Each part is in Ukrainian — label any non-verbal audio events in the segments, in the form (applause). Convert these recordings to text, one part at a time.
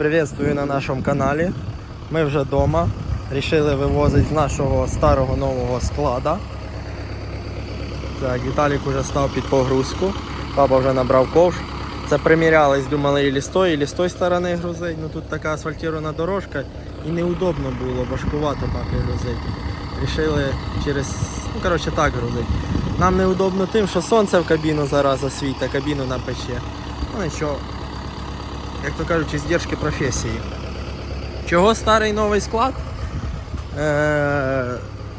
приветствую на нашому каналі. Ми вже вдома. Рішили вивозити з нашого старого нового склада. Так, Віталік вже став під погрузку. Папа вже набрав ковш. Це примірялись, думали, і тої, і з тої сторони грузить. Ну тут така асфальтована дорожка і неудобно було, важкувато папі грузити. Рішили через, ну коротше так грузити. Нам неудобно тим, що сонце в кабіну зараз освіта, кабіну напече. Ну нічого, як то кажуть, здержки професії. Чого старий новий склад? Е,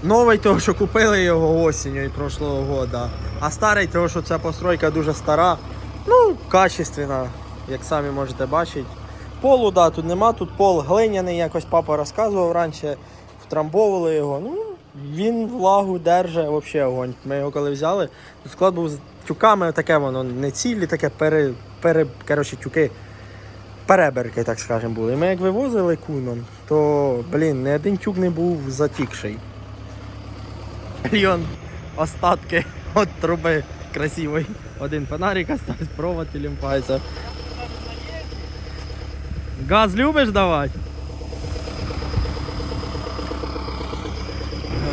новий того, що купили його осінню і прошлого года. А старий того, що ця постройка дуже стара. Ну, качественна, як самі можете бачити. Полу, да, тут нема, тут пол глиняний, якось папа розказував раніше, втрамбовували його. Ну, він влагу держить, взагалі огонь. Ми його коли взяли, тут склад був з тюками, таке воно не цілі, таке пере, пере, коротше, тюки переберки, так скажемо, були. Ми як вивозили куном, то, блін, не один тюк не був затікший. Мільйон остатки від труби красивої. Один фонарик остався, провод тілімпається. Газ любиш давати?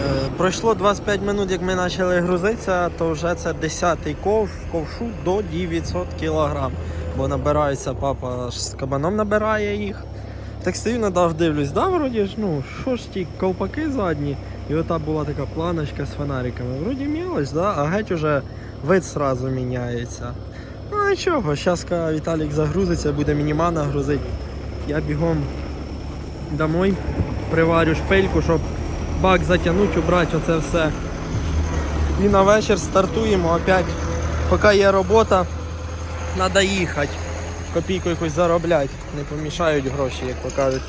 Е, Пройшло 25 минут, як ми почали грузитися, то вже це 10-й ковш, ковшу до 900 кг. Бо набирається папа ж з кабаном набирає їх. Так стою надав, дивлюсь, да, вроді ж, ну, що ж ті ковпаки задні, і ота була така планочка з фонариками. Вроді мілось, да, а геть уже вид сразу міняється. Ну нічого, зараз Віталік загрузиться, буде мінімана грузити. Я бігом домой приварю шпильку, щоб бак затягнути, убрати оце все. І на вечір стартуємо опять. Поки є робота, треба їхати. Копійку якусь заробляти. Не помішають гроші, як то кажуть.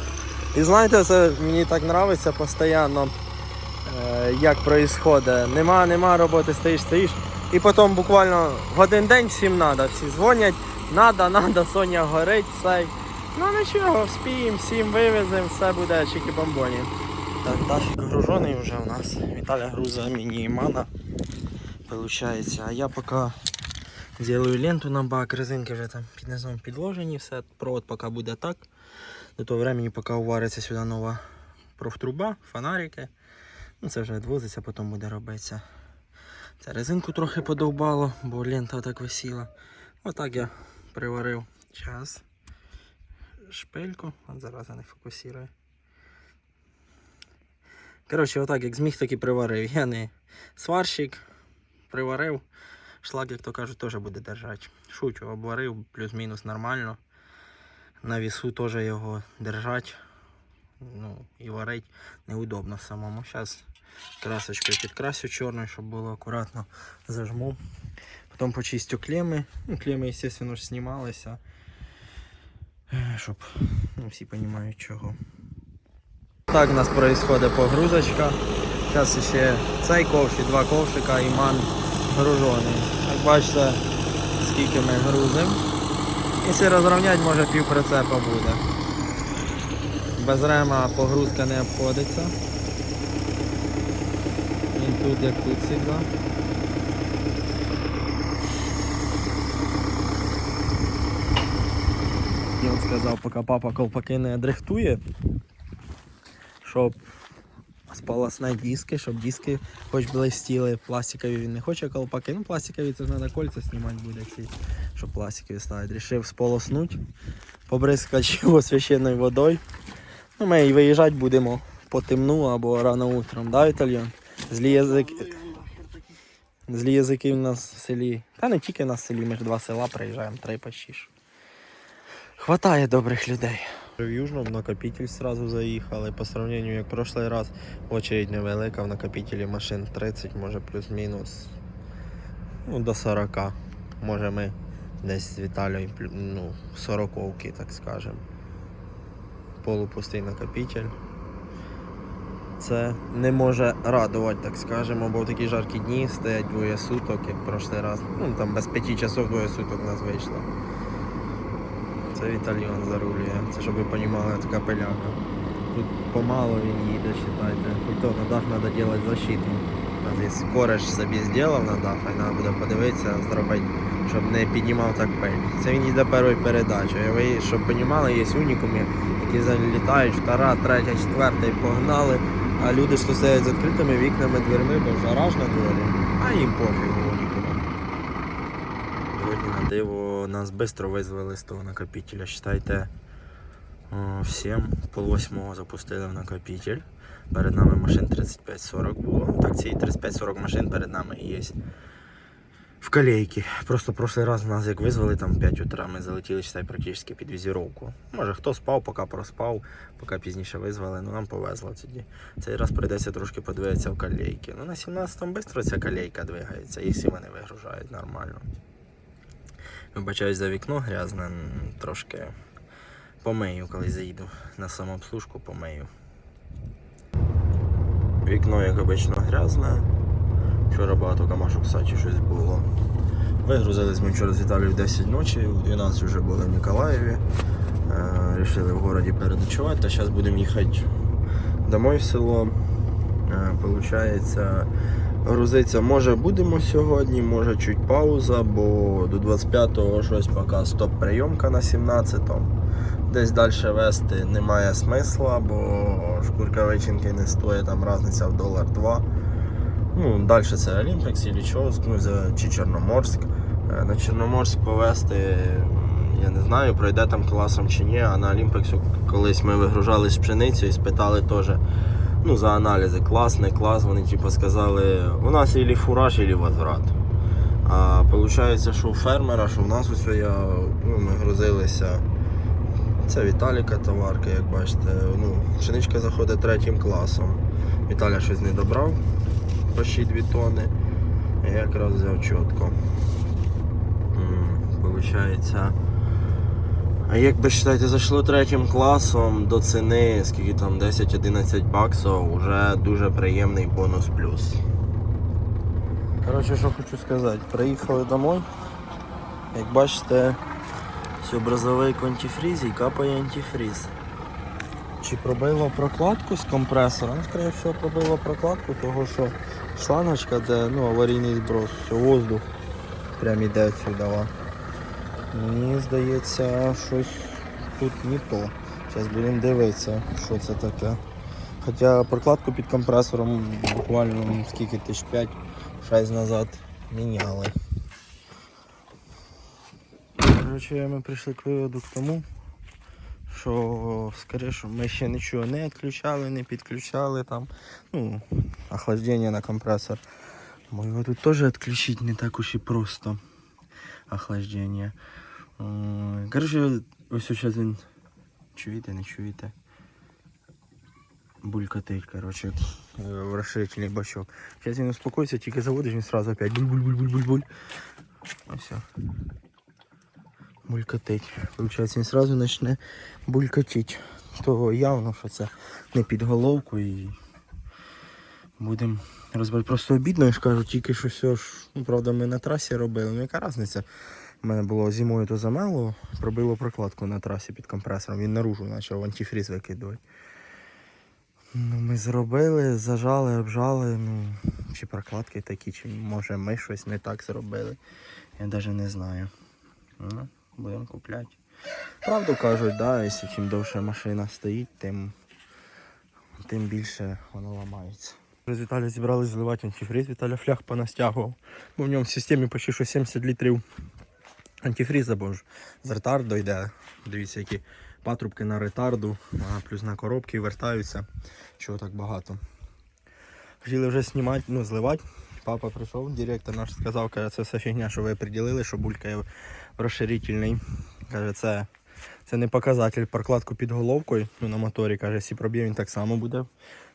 І знаєте, це мені так подобається постійно, е, як відбувається. Нема, нема роботи, стоїш, стоїш. І потім буквально в один день всім треба. Всі дзвонять, надо, надо, Соня горить, цей. Ну нічого, вспіємо, всім вивеземо, все буде чики-бомбоні. Так, Дашик гружений вже у нас. Віталя груза міні-мана. Получається. А я поки зроблю ленту на бак, резинки вже там під низом підложені, все. Провод поки буде так. До того времени, поки увариться сюди нова профтруба, фонарики. Ну це вже відвозиться, потім буде робитися. Це резинку трохи подовбало, бо лента так висіла. Отак я приварив час. Шпильку. От зараз не фокусирую. Коротше, отак як зміг, так і приварив. Я не сварщик, приварив. Шлак, як то кажуть, теж буде держати. Шучу, обварив, плюс-мінус нормально. На вісу теж його держать. Ну, і варить неудобно самому. Зараз красочкою підкрасю чорною, щоб було акуратно зажму. Потім почистю клеми. Ну, клеми, звісно ж, знімалися. Щоб ну, всі розуміють чого. Так у нас происходит погрузочка. Зараз ще цей ковш і два ковшика ман гружений. Як бачите, скільки ми грузимо. Якщо розрівняти, може пів прицепа буде. Без рема погрузка не обходиться. Він тут як тут завжди. Він сказав, поки папа колпаки не дрихтує, щоб сполосне диски, щоб диски хоч блистіли, пластикові він не хоче колпаки. Ну, пластикові це треба кольця знімати буде ці, щоб пластикові ставити. Рішив сполоснути, побризкати його священною водою. Ну, ми і виїжджати будемо по темну або рано утром, да, Італьян? Злі язики. Злі язики в нас в селі. Та не тільки в селі, ми ж два села приїжджаємо, три почти. Хватає добрих людей. В Южном в накопитель сразу заїхали. По сравнению, як прошлый раз, очередь невелика, в накопителі машин 30, може плюс-мінус. Ну, до 40. Може ми десь з Віталією, ну, 40 так скажем. Полупустий накопитель. Це не може радувати, так скажемо, бо в такі жаркі дні стоять двоє суток, як прошлий раз. Ну там без 5 часов двоє суток нас вийшло. Це Віталіон зарулює. Це щоб ви розуміли, така пиляка. Тут помало він їде, вважайте. Тобто на дах треба робити защиту. Десь кореш собі зробив на дах, і треба буде подивитися, зробити, щоб не піднімав так пиль. Це він йде першою передачею. Ви, щоб розуміли, є унікуми, які залітають, втора, третя, четверта і погнали. А люди, що стоять з відкритими вікнами, дверми, бо гараж на дворі, а їм пофігу на диво нас швидко визвали з того накопителя. Считайте, в 7, пол восьмого запустили в накопитель. Перед нами машин 35-40 було. Так, ці 35-40 машин перед нами є. В колейки. Просто прошлий раз нас як визвали там 5 утра, ми залетіли считай, практично під візіровку. Може хто спав, поки проспав, поки пізніше визвали, ну нам повезло тоді. Цей раз прийдеться трошки подивитися в колейки. Ну на 17-му швидко ця колейка двигається, якщо вони вигружають нормально. Вибачаюсь за вікно грязне, трошки помию, коли заїду на самообслужку, помию. Вікно, як обично, грязне. Вчора багато камашок сачі щось було. Вигрузились ми вчора з Віталією в 10 ночі, у 12 вже були в Миколаєві. Е, Рішили в городі переночувати, та зараз будемо їхати домой в село. Е, Получається, грузиться може будемо сьогодні, може чуть пауза, бо до 25-го щось поки стоп-прийомка на 17-му. Десь далі вести немає смисла, бо шкурка вечінки не стоїть, там різниця в долар 2. Ну, далі це Олімпекс, Іллічовськ, ну, за- чи Чорноморськ. Е, На Чорноморськ повезти, я не знаю, пройде там класом чи ні, а на Олімпексу колись ми вигружали з пшеницю і спитали теж ну, за аналізи, клас, не клас. Вони типу, сказали, у нас ілі фураж, ілі возврат. А виходить, що у фермера, що в нас усе я, ну, ми грузилися. Це Віталіка товарка, як бачите. Ну, пшеничка заходить третім класом. Віталя щось не добрав, почти 2 тони. Я якраз взяв чітко. Получається. А як би вважаєте, зайшло третім класом до ціни, скільки там 10-11 баксів, вже дуже приємний бонус плюс. Коротше, що хочу сказати, приїхали домой. Як бачите, образовий антифріз і капає антифріз. Чи пробило прокладку з компресора? Ну, скоріше всього, пробило прокладку, того що шлангочка, де ну, аварійний зброс, все, воздух прям іде сюди. Мені здається, щось тут не то. Зараз будемо дивитися, що це таке. Хоча прокладку під компресором буквально скільки тисяч 5-6 назад міняли. Коротше, ми прийшли к виводу к тому, що скоріше ми ще нічого не відключали, не підключали там. Ну, охлаждення на компресор. Бо його тут теж відключити не так уж і просто. Охлаждення. Ой, Коротше, ось зараз він. Чуєте, не чуєте? Булькатить, коротше, е, в розширительний бачок. Зараз він успокоїться, тільки заводиш, він сразу опять буль-буль-буль-буль-буль. Все. Булькатить. Получається, він сразу почне булькатить. То явно, що це не під головку і будемо розбирати. Просто обідно, я ж кажу, тільки що все ж, ну, правда, ми на трасі робили. Ну яка різниця? У мене було зимою то замело, пробило прокладку на трасі під компресором. Він наружу почав антифріз викидувати. Ну, ми зробили, зажали, обжали. Ну, чи прокладки такі, чи може ми щось не так зробили. Я навіть не знаю. Ну, будемо купляти. Правду кажуть, да, якщо чим довше машина стоїть, тим, тим більше воно ламається. З Віталія зібрали зливати антифріз, Віталя фляг понастягував. Бо в ньому в системі почти що 70 літрів антифріза, бо ж з ретарду йде. Дивіться, які патрубки на ретарду, плюс на коробки вертаються. Чого так багато. Хотіли вже знімати, ну, зливати. Папа прийшов, директор наш сказав, каже, це все фігня, що ви приділили, що булькає розширительний. Каже, це, це не показатель прокладку під головкою ну, на моторі. Каже, якщо проб'є, він так само буде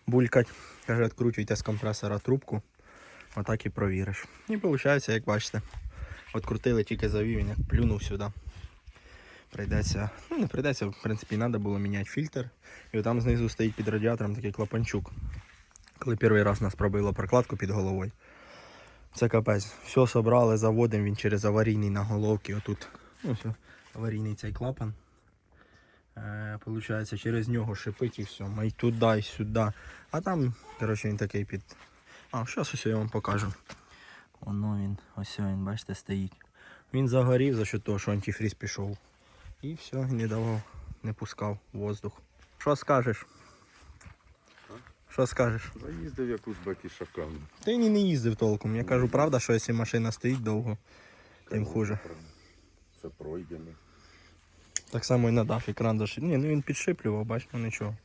булькати. Каже, відкручуйте з компресора трубку, отак і провіриш. І виходить, як бачите, відкрутили, тільки завів, він як плюнув сюди. Прийдеться, ну не прийдеться, в принципі, треба було міняти фільтр. І там знизу стоїть під радіатором такий клапанчук. Коли перший раз нас пробило прокладку під головою. Це капець. Все собрали, заводимо він через аварійний на головки. Отут. Ну, все, аварійний цей клапан. Е, Получається, через нього шипить і все. Й туди, і сюди. А там, коротше, він такий під А, зараз ось я вам покажу. Воно він, ось він, бачите, стоїть. Він загорів за що того, що антифріз пішов. І все, не давав, не пускав воздух. Що скажеш? Що скажеш? Заїздив як узбеки. Ти ні не їздив толком. Я кажу, правда, що якщо машина стоїть довго, тим хуже. Це пройдений. Так само і надав екран зашив. Ні, ну він підшиплював, бач, ну нічого.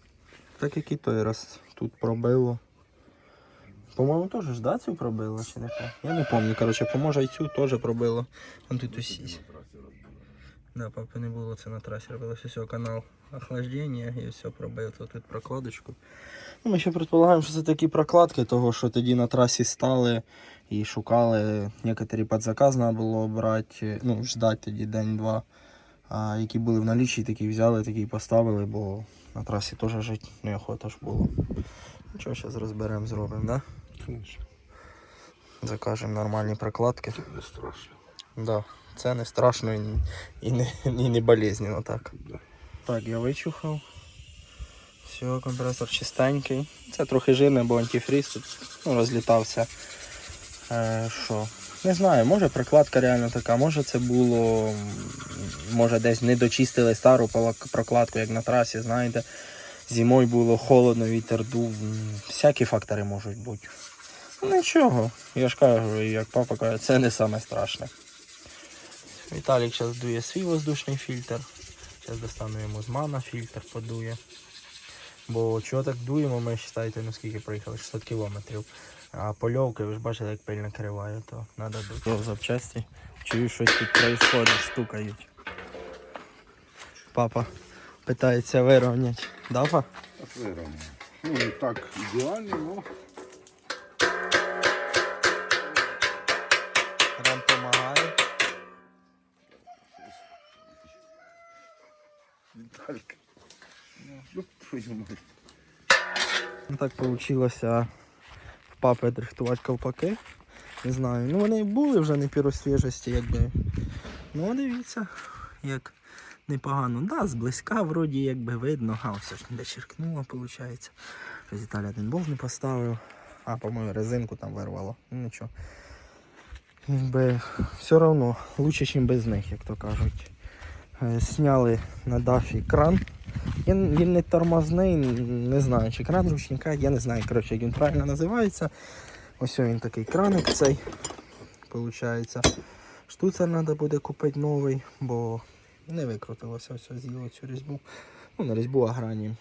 Так як і той раз тут пробило. По-моєму, теж ж да, цю пробило чи не так? Я не пам'ятаю, коротше, поможе і цю теж пробило. Вон тут усі. Да, папи не було, це на трасі робилося все, канал охлаждення і все пробив тут, тут прокладочку. Ну, ми ще предполагаємо, що це такі прокладки, того що тоді на трасі стали і шукали. Некоторі під заказ треба було брати, ну, ждати тоді день-два. А які були в налічі, такі взяли, такі поставили, бо на трасі теж жити неохота ж було. Нічого, зараз розберемо, зробимо, да? Звісно. Закажемо нормальні прокладки. Не страшно. Да. Це не страшно і, і, не, і не болезненно так. Да. Так, я вичухав. Все, компресор чистенький. Це трохи жирне, бо антифріз тут ну, розлітався. Е, що? Не знаю, може прокладка реально така, може це було. Може десь не дочистили стару прокладку, як на трасі, знаєте. Зимою було холодно, вітер дув. Всякі фактори можуть бути. Нічого, я ж кажу, як папа каже, це не саме страшне. Віталік зараз дує свій воздушний фільтр. Зараз достану йому з мана фільтр подує. Бо чого так дуємо, ми вважайте, ну скільки проїхали, 600 кілометрів. А польовки, ви ж бачите, як пиль накриває, то треба дути. О, запчасті. Чую, щось тут відбувається, стукають. Папа питається вирівняти. Да, па? Так вирівняно. Ну, не так ідеально, але Рем допомагає. Віталька. Ну, твою мать. Ну, Так вийшло папи дрихтувати ковпаки. Не знаю. Ну вони були вже не піросвіжості, якби. Ну дивіться, як непогано. Да, зблизька вроді якби видно. А, все ж не черкнуло, виходить. Щось Віталій один болт не поставив. А, по-моєму, резинку там вирвало. Ну нічого. Якби все одно лучше, ніж без них, як то кажуть. Е, Сняли на дафі кран. Він, він не тормозний, не знаю, чи кран ручника, я не знаю, коротше, як він правильно називається. Ось він такий краник цей. Получається. Штуцер треба буде купити новий, бо не викрутилося, ось з'їло цю різьбу. Ну, не різьбу, а грані.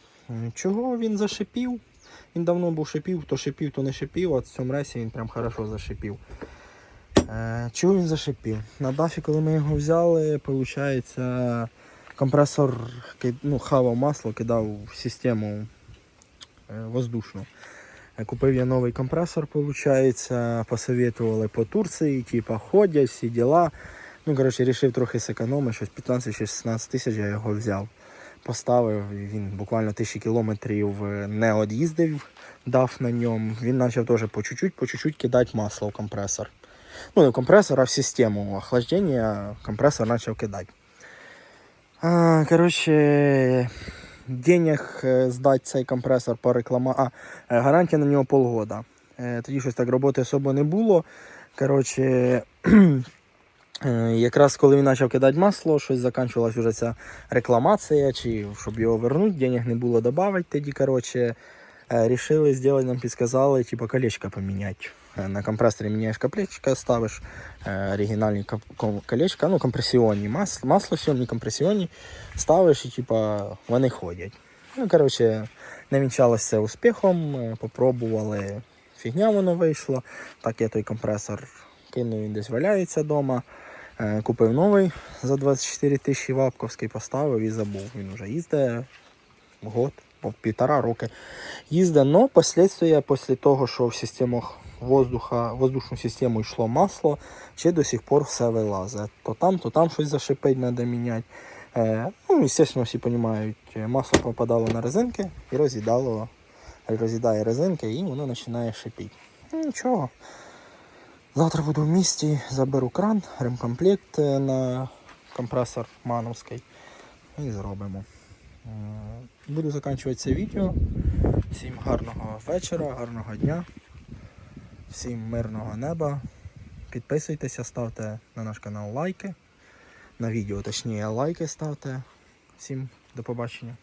Чого він зашипів? Він давно був шипів, то шипів, то не шипів, а в цьому рейсі він прям хорошо зашипів. Е, чого він зашипів? На дафі, коли ми його взяли, виходить, компресор ну, хавав масло, кидав в систему е, воздушну. Е, Купив я новий компресор, виходить, посоветували по Турції, типа ходять, всі діла. Ну, коротше, вирішив трохи зекономити, щось 15-16 тисяч я його взяв. Поставив, він буквально тисячі кілометрів е, не од'їздив, дав на ньому. Він почав теж по чуть-чуть, по чуть-чуть кидати масло в компресор. Ну, не в компресор, а в систему охлаждения компресор почав кидати. Коротше, денег е, здати цей компресор по реклама. А, е, гарантія на нього полгода. Е, Тоді щось так роботи особо не було. Коротше, (clears throat) якраз коли він почав кидати масло, щось закінчилась вже ця рекламація, чи щоб його вернути, денег не було додати. Тоді, коротше, рішили зробити, нам підсказали, типу, колечко поміняти. Е, На компресорі міняєш колечко, ставиш е, оригінальні колечка, ну компресіонні, мас, маслосйомні, компресіонні, ставиш і типа вони ходять. Ну, коротше, не вінчалося успіхом, е, попробували, фігня воно вийшло. Так я той компресор кинув, він десь валяється вдома. Купив новий за 24 тисячі вапковський, поставив і забув. Він вже їздить год, півтора роки їздить. Но последствия після того, що в системах воздуха, воздушну систему йшло масло, ще до сих пор все вилазить. То там, то там щось зашипить, треба міняти. Е, ну, звісно, всі розуміють, масло попадало на резинки і роз'їдало, роз'їдає резинки і воно починає шипіти. Ну, нічого. Завтра буду в місті, заберу кран, ремкомплект е, на компресор мановський і зробимо. Е, Буду закінчувати це відео. Всім гарного вечора, гарного дня. Всім мирного неба. Підписуйтеся, ставте на наш канал лайки. На відео, точніше, лайки ставте. Всім до побачення.